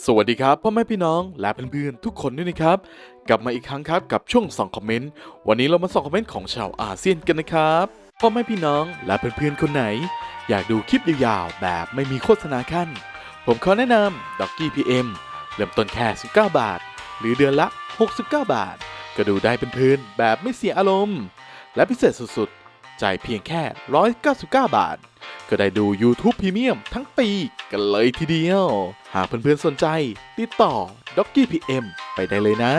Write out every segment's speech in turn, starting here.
สวัสดีครับพ่อแม่พี่น้องและเพื่อนๆทุกคนด้วยนะครับ กลับมาอีกครั้งครับกับช่วงส่องคอมเมนต์วันนี้เรามาส่องคอมเมนต์ของชาวอาเซียนกันนะครับพ่อแม่พี่น้องและเพื่อนๆคนไหน อยากดูคลิปยาวๆแบบไม่มีโฆษณาขั้น ผมขอแนะนำด็อกกี้พีเอ็มเริ่มต้นแค่19 บาท หรือเดือนละ 69 บาท ก็ดูได้เป็นเพลินๆแบบไม่เสียอารมณ์ และพิเศษสุดๆจ่ายเพียงแค่ 199 บาท ก็ได้ดู YouTube Premium ทั้งปีกันเลยทีเดียว หากเพื่อนๆสนใจ ติดต่อ d o c k y PM ไปได้เลยนะ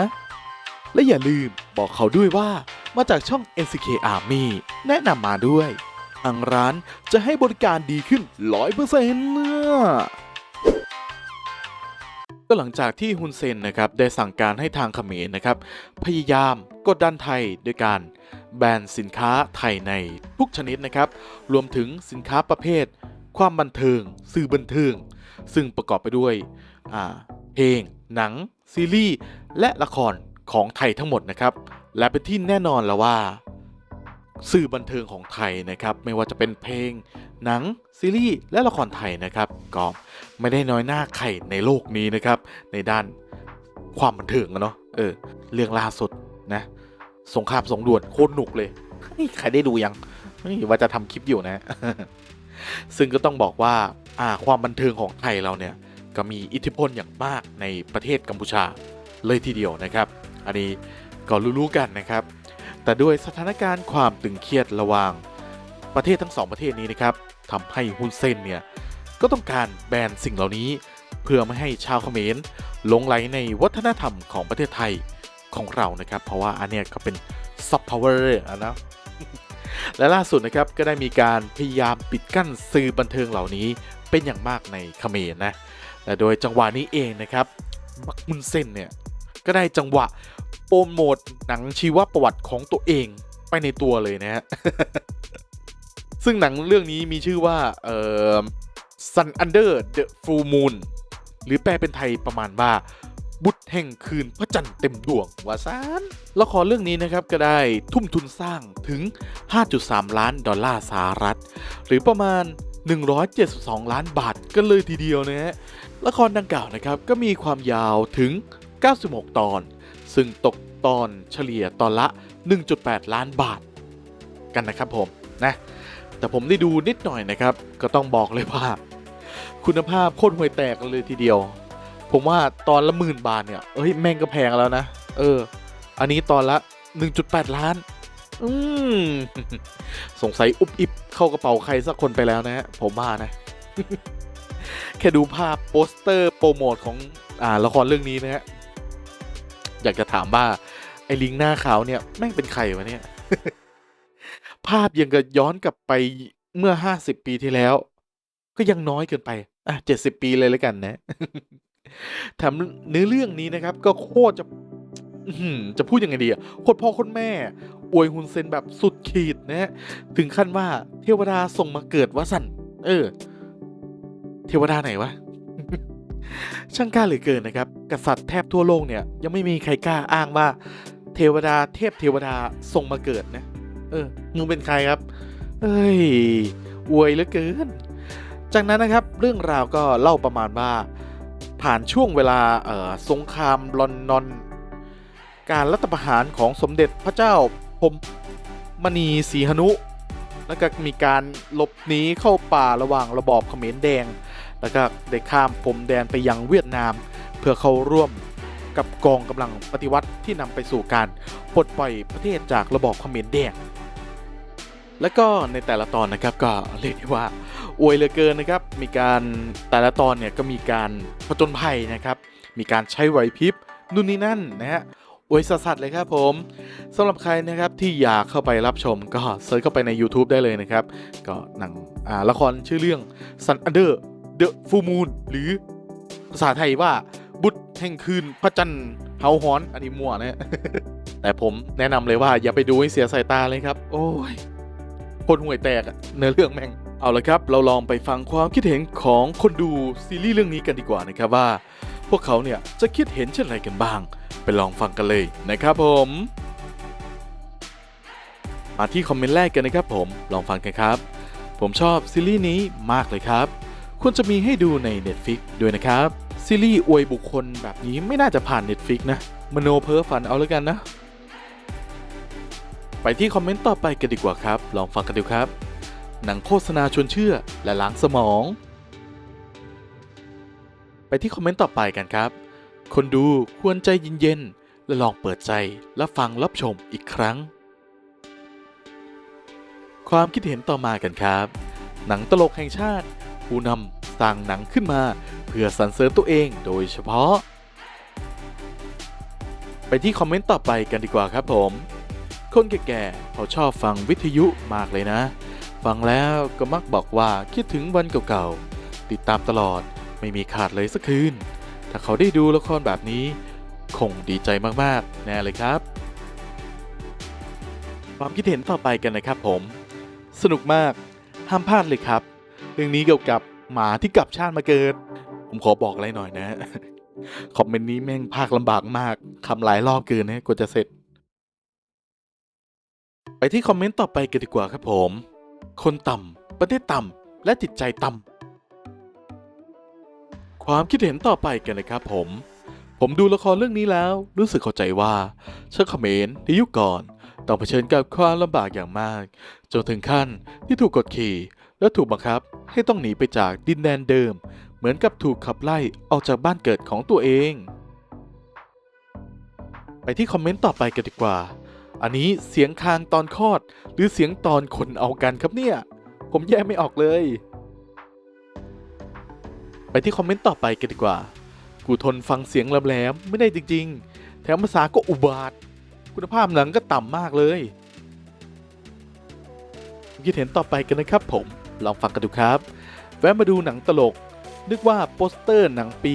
และอย่าลืมบอกเขาด้วยว่ามาจากช่อง NCK Army แนะนำมาด้วยทางร้านจะให้บริการดีขึ้น 100%เนี่ยก็หลังจากที่ฮุนเซนนะครับได้สั่งการให้ทางเขมรนะครับ พยายามกดดันไทยด้วยการ แบรนด์สินค้าไทยในทุกชนิดนะครับ รวมถึงสินค้าประเภท ความบันเทิง สื่อบันเทิง ซึ่งประกอบไปด้วยเพลง หนัง ซีรีส์ และละครของไทยทั้งหมดนะครับ และเป็นที่แน่นอนแล้วว่า สื่อบันเทิงของไทยนะครับ ไม่ว่าจะเป็นเพลง หนัง ซีรีส์ และละครไทยนะครับ ก็ไม่ได้น้อยหน้าใครในโลกนี้นะครับ ในด้านความบันเทิงอะเนาะ เออ เรื่องล่าสุดนะ สงครามสงด่วนโคตรหนุกเลยใครได้ดูยังว่าจะทำคลิปอยู่นะ ซึ่งก็ต้องบอกว่าอ่าความบันเทิงของไทยเราเนี่ยก็มีอิทธิพลอย่างมากในประเทศกัมพูชาเลยทีเดียวนะครับ อันนี้ก็รู้ๆกันนะครับ แต่ด้วยสถานการณ์ความตึงเครียดระหว่างประเทศทั้งสองประเทศนี้นะครับทำให้ฮุนเซนเนี่ยก็ต้องการแบนสิ่งเหล่านี้ เพื่อไม่ให้ชาวเขมรหลงไหลในวัฒนธรรมของประเทศไทย ของเรานะครับ เพราะว่าอันเนี้ยก็เป็นซอฟต์พาวเวอร์นะและล่าสุดนะครับก็ได้มีการพยายามปิดกั้นสื่อบันเทิงเหล่านี้เป็นอย่างมากในเขมรนะและโดยจังหวะนี้เองนะครับบักมุนเซนเนี่ยก็ได้จังหวะโปรโมทหนังชีวประวัติของตัวเองไปในตัวเลยนะฮะซึ่งหนังเรื่องนี้มีชื่อว่าเอ่อ Sun Under the Full Moon หรือแปลเป็นไทยประมาณว่า บุตรแห่งคืนพระจันทร์เต็มดวงวาซานละครเรื่องนี้นะครับก็ได้ทุ่มทุนสร้างถึง 5.3 ล้านดอลลาร์สหรัฐ หรือประมาณ 172 ล้านบาทกันเลยทีเดียวนะฮะละครดังกล่าวนะครับก็มีความยาวถึง 96 ตอน ซึ่งตกตอนเฉลี่ยตอนละ 1.8 ล้านบาท กันนะครับผมนะแต่ผมได้ดูนิดหน่อยนะครับ ก็ต้องบอกเลยว่า คุณภาพโคตรห่วยแตกกันเลยทีเดียว ผมว่าตอนละหมื่นบาทเนี่ยเอ้ยแม่งก็แพงแล้วนะ เออ อันนี้ตอนละ 1.8 ล้าน อืม สงสัยอุบอิบเข้ากระเป๋าใครสักคนไปแล้วนะฮะผมว่านะ แค่ดูภาพโปสเตอร์โปรโมทของอ่าละครเรื่องนี้นะฮะ อยากจะถามว่า ไอ้ลิงหน้าขาวเนี่ย แม่งเป็นใครวะเนี่ย ภาพยังกับย้อนกลับไปเมื่อห้าสิบปีที่แล้ว ก็ยังน้อยเกินไป อะเจ็ดสิบปีเลยแล้วกันนะ แถมเนื้อเรื่องนี้นะครับ ก็โคตรจะจะพูดยังไงดีอะโคตรพ่อโคตรแม่ อวยฮุนเซนแบบสุดขีดนะฮะถึงขั้นว่าเทวดาส่งมาเกิดวะสันเออ เทวดาไหนวะช่างกล้าเหลือเกินนะครับ กษัตริย์แทบทั่วโลกเนี่ย ยังไม่มีใครกล้าอ้างว่า เทวดาเทพเทวดาส่งมาเกิดนะ เออมึงเป็นใครครับ เอ้ยอวยเหลือเกิน จากนั้นนะครับ เรื่องราวก็เล่าประมาณว่า ผ่านช่วงเวลาสงครามลอนนอน การรัฐประหารของสมเด็จพระเจ้าพมมณีศรีหนุ แล้วก็มีการหลบหนีเข้าป่าระหว่างระบอบเขมรแดง แล้วก็ได้ข้ามพรมแดนไปยังเวียดนาม เพื่อเข้าร่วมกับกองกำลังปฏิวัติที่นำไปสู่การปลดปล่อยประเทศจากระบอบเขมรแดง แล้วก็ในแต่ละตอนนะครับก็เรียกได้ว่า อวยเหลือเกินนะครับ มีการแต่ละตอนเนี่ยก็มีการผจญภัยนะครับ มีการใช้ไหวพริบนู่นนี่นั่นนะฮะอวยสัสๆเลยครับผมสำหรับใครนะครับที่อยากเข้าไปรับชมก็เซิร์ชเข้าไปใน YouTube ได้เลยนะครับ ก็หนังอ่าละครชื่อเรื่อง Sun Under the Full Moon หรือภาษาไทยว่าบุตรแห่งคืนพระจันทร์เฮาฮอนอันนี้มั่วนะแต่ผมแนะนำเลยว่าอย่าไปดูให้เสียสายตาเลยครับ โอ้ยโคนห่วยแตกเนื้อเรื่องแม่ง เอาละครับ เราลองไปฟังความคิดเห็นของคนดูซีรีส์เรื่องนี้กันดีกว่านะครับว่า พวกเขาเนี่ยจะคิดเห็นเช่นไรกันบ้าง ไปลองฟังกันเลยนะครับผมมาที่คอมเมนต์แรกกันนะครับผมลองฟังกันครับ ผมชอบซีรีส์นี้มากเลยครับควรจะมีให้ดูใน Netflix ด้วยนะครับซีรีส์อวยบุคคลแบบนี้ไม่น่าจะผ่าน Netflix นะมโนเพ้อฝันเอาแล้วกันนะ ไปที่คอมเมนต์ต่อไปกันดีกว่าครับ ลองฟังกันดูครับ หนังโฆษณาชวนเชื่อและล้างสมอง ไปที่คอมเมนต์ต่อไปกันครับ คนดูควรใจเย็นๆและลองเปิดใจและฟังรับชมอีกครั้ง ความคิดเห็นต่อมากันครับ หนังตลกแห่งชาติ ผู้นำสร้างหนังขึ้นมา เพื่อสรรเสริญตัวเองโดยเฉพาะ ไปที่คอมเมนต์ต่อไปกันดีกว่าครับผมคนแก่ๆเขาชอบฟังวิทยุมากเลยนะ ฟังแล้วก็มักบอกว่าคิดถึงวันเก่าๆ ติดตามตลอดไม่มีขาดเลยสักคืน ถ้าเขาได้ดูละครแบบนี้ คงดีใจมากๆ แน่เลยครับ ความคิดเห็นต่อไปกันนะครับผม สนุกมาก ห้ามพลาดเลยครับ เรื่องนี้เกี่ยวกับหมาที่กลับชาติมาเกิด ผมขอบอกอะไรหน่อยนะ คอมเมนต์นี้แม่งภาคลำบากมากคำหลายรอบเกินนะกว่าจะเสร็จ ไปที่คอมเมนต์ต่อไปกันดีกว่าครับผม คนต่ำ ประเทศต่ำ และจิตใจต่ำ ความคิดเห็นต่อไปกันนะครับผม ผมดูละครเรื่องนี้แล้ว รู้สึกเข้าใจว่าชาวเขมรในยุคก่อน ต้องเผชิญกับความลำบากอย่างมาก จนถึงขั้นที่ถูกกดขี่ และถูกบังคับให้ต้องหนีไปจากดินแดนเดิม เหมือนกับถูกขับไล่ออกจากบ้านเกิดของตัวเอง ไปที่คอมเมนต์ต่อไปกันดีกว่า อันนี้เสียงคางตอนคลอด หรือเสียงตอนคนเอากันครับเนี่ย ผมแยกไม่ออกเลย ไปที่คอมเมนต์ต่อไปกันดีกว่า กูทนฟังเสียงแหลมๆไม่ได้จริงๆ แถมภาษาก็อุบาท คุณภาพหนังก็ต่ำมากเลยคิดเห็นต่อไปกันนะครับผม ลองฟังกันดูครับ แวะมาดูหนังตลก นึกว่าโปสเตอร์หนังปี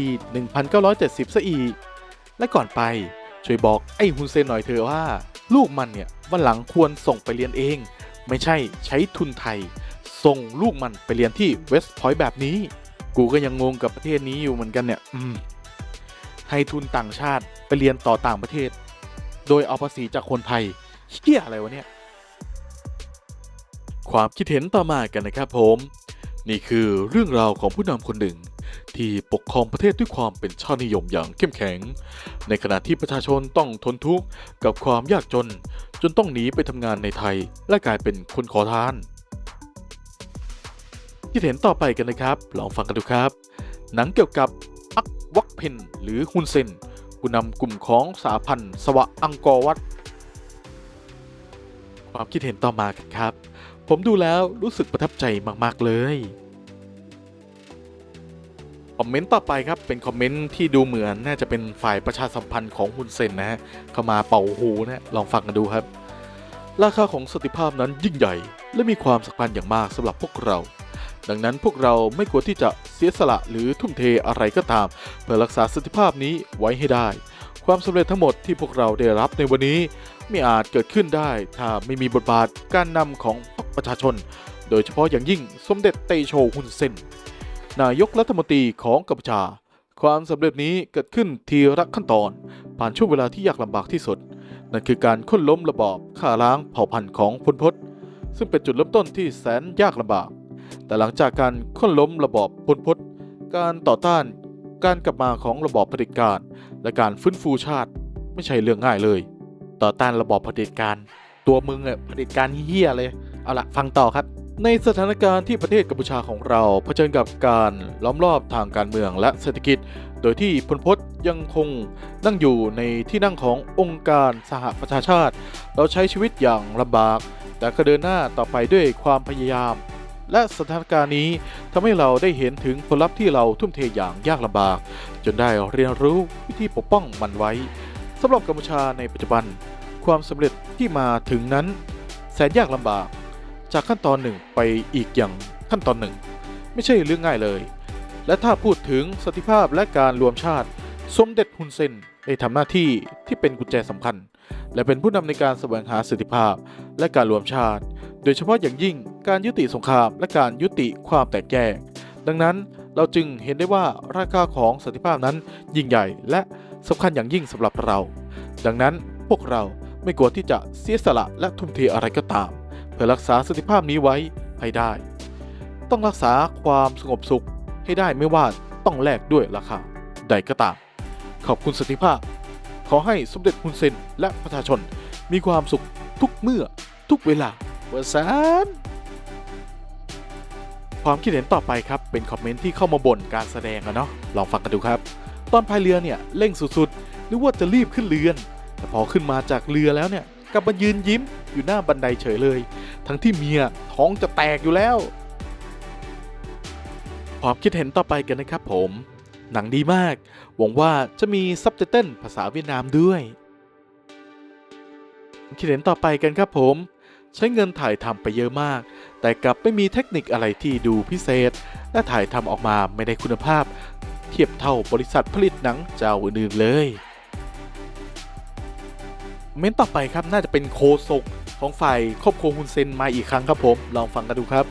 1970ซะอีก และก่อนไป ช่วยบอกไอ้ฮุนเซนหน่อยเถอะว่า ลูกมันเนี่ยวันหลังควรส่งไปเรียนเอง ไม่ใช่ใช้ทุนไทย ส่งลูกมันไปเรียนที่เวสต์พอยต์แบบนี้ กูก็ยังงงกับประเทศนี้อยู่เหมือนกันเนี่ยอืมให้ทุนต่างชาติไปเรียนต่อต่างประเทศ โดยเอาภาษีจากคนไทยเฮี้ยอะไรวะเนี่ย ความคิดเห็นต่อมากันนะครับผม นี่คือเรื่องราวของผู้นำคนหนึ่ง ที่ปกครองประเทศด้วยความเป็นชาตินิยมอย่างเข้มแข็ง ในขณะที่ประชาชนต้องทนทุกข์กับความยากจน จนต้องหนีไปทำงานในไทย และกลายเป็นคนขอทานคิดเห็นต่อไปกันนะครับ ลองฟังกันดูครับ หนังเกี่ยวกับอักวักเพนหรือฮุนเซนผู้นำกลุ่มของสาพันธ์สวะอังกอร์วัตความคิดเห็นต่อมากันครับ ผมดูแล้วรู้สึกประทับใจมาก ๆ เลย คอมเมนต์ต่อไปครับเป็นคอมเมนต์ที่ดูเหมือนน่าจะเป็นฝ่ายประชาสัมพันธ์ของฮุนเซนนะฮะเข้ามาเป่าหูนะลองฟังกันดูครับ ราคาของสติภาพนั้นยิ่งใหญ่ และมีความสำคัญอย่างมากสำหรับพวกเรา ดังนั้นพวกเราไม่ควรที่จะเสียสละหรือทุ่มเทอะไรก็ตาม เพื่อรักษาสติภาพนี้ไว้ให้ได้ ความสำเร็จทั้งหมดที่พวกเราได้รับในวันนี้ไม่อาจเกิดขึ้นได้ ถ้าไม่มีบทบาทการนำของประชาชน โดยเฉพาะอย่างยิ่งสมเด็จเตโชฮุนเซน นายกรัฐมนตรีของกัมพูชา ความสำเร็จนี้เกิดขึ้นทีละขั้นตอน ผ่านช่วงเวลาที่ยากลำบากที่สุด นั่นคือการค้นล้มระบอบฆ่าล้างเผ่าพันธุ์ของพลพศซึ่งเป็นจุดเริ่มต้นที่แสนยากลำบาก แต่หลังจากการค้นล้มระบอบพลพศการต่อต้านการกลับมาของระบอบเผด็จการ และการฟื้นฟูชาติไม่ใช่เรื่องง่ายเลย ต่อต้านระบอบเผด็จการ ตัวมึงอะเผด็จการเฮี้ยเลย เอาละฟังต่อครับ ในสถานการณ์ที่ประเทศกัมพูชาของเราเผชิญกับการล้อมรอบทางการเมืองและเศรษฐกิจ โดยที่พลพศยังคงนั่งอยู่ในที่นั่งขององค์การสหประชาชาติ เราใช้ชีวิตอย่างลำบาก แต่ก็เดินหน้าต่อไปด้วยความพยายาม และสถานการณ์นี้ทำให้เราได้เห็นถึงผลลัพธ์ที่เราทุ่มเทอย่างยากลำบาก จนได้เรียนรู้วิธีปกป้องมันไว้สำหรับกัมพูชาในปัจจุบัน ความสำเร็จที่มาถึงนั้น แสนยากลำบาก จากขั้นตอนหนึ่งไปอีกอย่างขั้นตอนหนึ่ง ไม่ใช่เรื่องง่ายเลย และถ้าพูดถึงสติภาพและการรวมชาติ สมเด็จฮุนเซนได้ทำหน้าที่ที่เป็นกุญแจสำคัญ และเป็นผู้นำในการแสวงหาสติภาพและการรวมชาติ โดยเฉพาะอย่างยิ่งการยุติสงครามและการยุติความแตกแยก ดังนั้นเราจึงเห็นได้ว่าราคาของสติภาพนั้นยิ่งใหญ่และสำคัญอย่างยิ่งสำหรับเรา ดังนั้นพวกเราไม่ควที่จะเสียสละและทุ่มเทอะไรก็ตาม พื่อรักษาสติภาพนี้ไว้ให้ได้ ต้องรักษาความสงบสุขให้ได้ไม่ว่าต้องแลกด้วยราคาใดก็ตาม ขอบคุณสติภาพ ขอให้สมเด็จฮุนเซนและประชาชนมีความสุขทุกเมื่อทุกเวลาเวอร์ซานความคิดเห็นต่อไปครับเป็นคอมเมนต์ที่เข้ามาบ่นการแสดงอะเนาะลองฟังกันดูครับ ตอนพายเรือเนี่ยเร่งสุดๆนึกว่าจะรีบขึ้นเรือน แต่พอขึ้นมาจากเรือแล้วเนี่ยกลับมายืนยิ้มอยู่หน้าบันไดเฉยเลย ทั้งที่เมียท้องจะแตกอยู่แล้ว ความคิดเห็นต่อไปกันนะครับผม หนังดีมาก หวังว่าจะมีซับไตเติลภาษาเวียดนามด้วยความคิดเห็นต่อไปกันครับผม ใช้เงินถ่ายทำไปเยอะมาก แต่กลับไม่มีเทคนิคอะไรที่ดูพิเศษ และถ่ายทำออกมาไม่ได้คุณภาพ เทียบเท่าบริษัทผลิตหนังเจ้าอื่นๆเลย เม้นต่อไปครับน่าจะเป็นโคศก ของฝ่ายครอบครัวฮุนเซนมาอีกครั้งครับผม ลองฟังกันดูครับ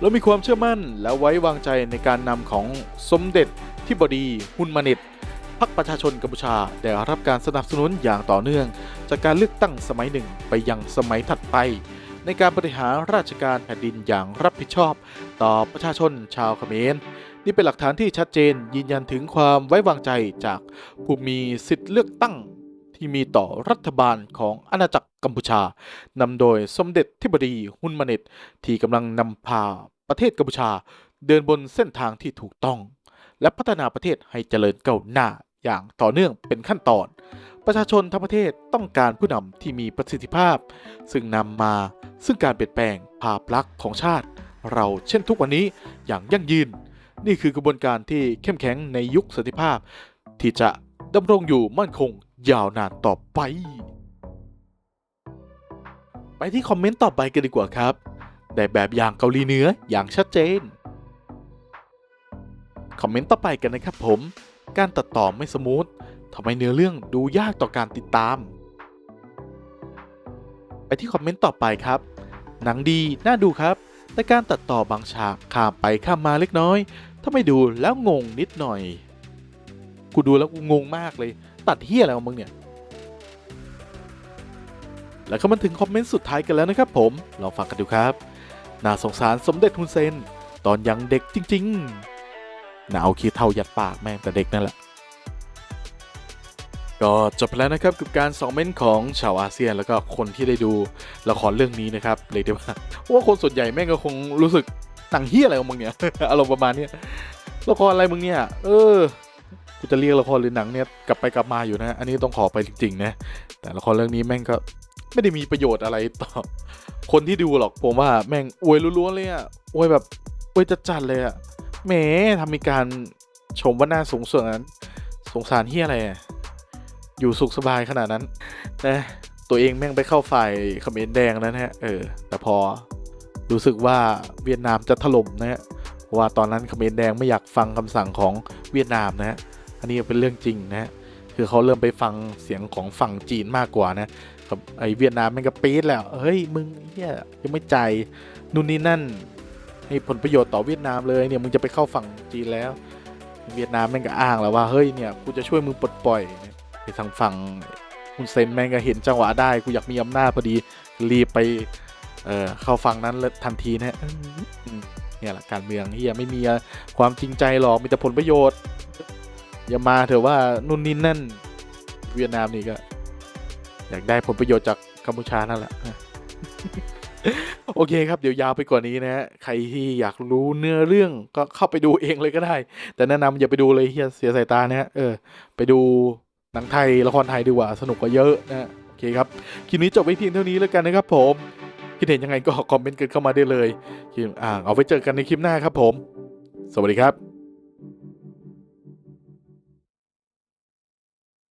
แล้วมีความเชื่อมั่นและไว้วางใจในการนำของสมเด็จที่บดีฮุนมาเน็ตพรรคประชาชนกัมพูชาได้รับการสนับสนุนอย่างต่อเนื่อง จากการเลือกตั้งสมัยหนึ่งไปยังสมัยถัดไป ในการบริหารราชการแผ่นดินอย่างรับผิดชอบ ต่อประชาชนชาวเขมรนี่เป็นหลักฐานที่ชัดเจนยืนยันถึงความไว้วางใจจากผู้มีสิทธิ์เลือกตั้ง ที่มีต่อรัฐบาลของอาณาจักรกัมพูชานำโดยสมเด็จที่บดีฮุนมาเนตที่กำลังนำพาประเทศกัมพูชา เดินบนเส้นทางที่ถูกต้อง และพัฒนาประเทศให้เจริญก้าวหน้าอย่างต่อเนื่องเป็นขั้นตอน ประชาชนทั้งประเทศต้องการผู้นำที่มีประสิทธิภาพ ซึ่งนำมาซึ่งการเปลี่ยนแปลงภาพลักษณ์ของชาติ เราเช่นทุกวันนี้อย่างยั่งยืน นี่คือกระบวนการที่เข้มแข็งในยุคสันติภาพ ที่จะ ดำรงอยู่มั่นคงยาวนานต่อไป ไปที่คอมเมนต์ต่อไปกันดีกว่าครับได้แบบอย่างเกาหลีเหนืออย่างชัดเจน คอมเมนต์ต่อไปกันนะครับผม การตัดต่อไม่สมูททำไมเนื้อเรื่องดูยากต่อการติดตาม ไปที่คอมเมนต์ต่อไปครับ หนังดีน่าดูครับ แต่การตัดต่อบางฉากข้ามไปข้ามมาเล็กน้อย ถ้าไม่ดูแล้วงงนิดหน่อย กูดูแล้วกูงงมากเลย ตัดเฮียอะไรของมึงเนี่ย แล้วก็มาถึงคอมเมนต์สุดท้ายกันแล้วนะครับผมลองฟังกันดูครับน่าสงสารสมเด็จฮุนเซน ตอนยังเด็กจริงๆน่าเอาขี้เท่ายัดปากแม่งแต่เด็กนั่นแหละก็จบไปแล้วนะครับกับการสองเม้นของชาวอาเซียนแล้วก็คนที่ได้ดูละครเรื่องนี้นะครับเลยได้ว่าว่าคนส่วนใหญ่แม่งก็คงรู้สึกหนังเฮียอะไรของมึงเนี่ยอารมณ์ประมาณนี้ละครอะไรมึงเนี่ย เออ กูจะเรียกละครหรือหนังเนี่ยกลับไปกลับมาอยู่นะ อันนี้ต้องขอไปจริงๆนะแต่ละครเรื่องนี้แม่งก็ไม่ได้มีประโยชน์อะไรต่อ คนที่ดูหรอกผมว่าแม่งอวยล้วนๆเลยอะอวยแบบอวยจัดๆเลยอะแหมทำมีการชมว่าน่าสงสารสงสารเฮียอะไรอะอยู่สุขสบายขนาดนั้นนะตัวเองแม่งไปเข้าฝ่ายเขมรแดงแล้วนะฮะเออ แต่พอรู้สึกว่าเวียดนามจะถล่มนะฮะเพราะว่าตอนนั้นเขมรแดงไม่อยากฟังคำสั่งของเวียดนามนะฮะ อันนี้เป็นเรื่องจริงนะฮะคือเขาเริ่มไปฟังเสียงของฝั่งจีนมากกว่านะกับไอเวียดนามแม่งก็ปี๊ดแล้วเฮ้ยมึงเฮียยังไม่ใจายนู่นนี่นั่น ให้ผลประโยชน์ต่อเวียดนามเลยเนี่ยมึงจะไปเข้าฝั่งจีนแล้ว เวียดนามแม่งก็อ้างแล้วว่าเฮ้ยเนี่ยกูจะช่วยมึงปลดปล่อยไอทางฝั่งคุณเซนแม่งก็เห็นจังหวะได้กูอยากมีอำนาจพอดีรีบไปเอ่อเข้าฝั่งนั้นทันทีนะเนี่ยแหละการเมืองเฮียไม่มีความจริงใจหรอกมีแต่ผลประโยชน์ อย่ามาเถอะว่านู่นนี่นั่นเวียดนามนี่ก็ อยากได้ผลประโยชน์จากกัมพูชานั่นแหละโอเคครับเดี๋ยวยาวไปกว่านี้นะฮะใครที่อยากรู้เนื้อเรื่องก็เข้าไปดูเองเลยก็ได้ แต่แนะนำอย่าไปดูเลยเฮียเสียสายตานะฮะเออไปดูหนังไทยละครไทยดีกว่าสนุกกว่าเยอะนะฮะโอเคครับคลิปนี้จบไว้เพียงเท่านี้แล้วกันนะครับผมคิดเห็นยังไงก็คอมเมนต์กันเข้ามาได้เลยคลิปอ่าเอาไว้เจอกันในคลิปหน้าครับผม สวัสดีครับ